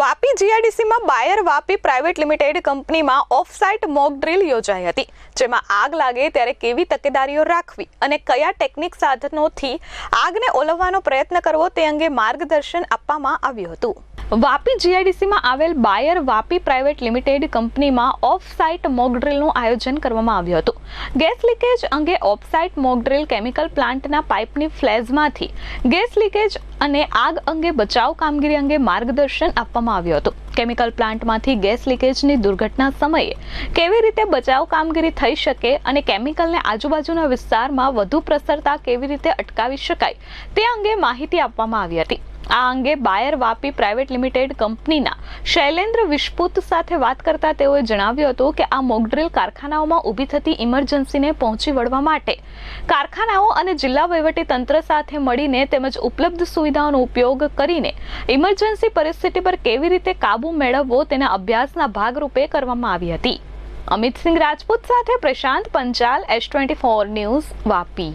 વાપી જીઆઈડીસીમાં Bayer Vapi private limited કંપનીમાં offsite mock drill યોજાઈ હતી, જેમાં આગ લાગે ત્યારે કેવી તકેદારીઓ રાખવી અને કયા ટેકનિક સાધનોથી આગને ઓલવવાનો પ્રયત્ન કરવો તે અંગે માર્ગદર્શન આપવામાં આવ્યું હતું. વાપી જીઆઈડીસીમાં આવેલ બાયર વાપી પ્રાઇવેટ લિમિટેડ કંપનીમાં ઓફ સાઇટ મોકડ્રીલનું આયોજન કરવામાં આવ્યું હતું. ગેસ લીકેજ અંગે ઓફ સાઇટ મોક કેમિકલ પ્લાન્ટના પાઇપની ફ્લેઝમાંથી ગેસ લીકેજ અને આગ અંગે બચાવ કામગીરી અંગે માર્ગદર્શન આપવામાં આવ્યું હતું. કેમિકલ પ્લાન્ટમાંથી ગેસ લીકેજની દુર્ઘટના સમયે કેવી રીતે બચાવ કામગીરી થઈ શકે અને કેમિકલને આજુબાજુના વિસ્તારમાં વધુ પ્રસરતા કેવી રીતે અટકાવી શકાય તે અંગે માહિતી આપવામાં આવી હતી. આ અંગે બાયર વાપી પ્રાઇવેટ લિમિટેડ કંપનીના શૈલેન્દ્ર વિશ્પુત સાથે વાત કરતા તેઓએ જણાવ્યું હતું કે આ મોકડ્રીલ કારખાનાઓમાં ઊભી થતી ઇમરજન્સીને પહોંચી વળવા માટે કારખાનાઓ અને જિલ્લા વહીવટી તંત્ર સાથે મળીને તેમજ ઉપલબ્ધ સુવિધાઓનો ઉપયોગ કરીને ઇમરજન્સી પરિસ્થિતિ પર કેવી રીતે કાબુ મેળવવો તેના અભ્યાસના ભાગરૂપે કરવામાં આવી હતી. અમિત સિંહ રાજપૂત સાથે Prashant Panchal, S twenty four news, Vapi.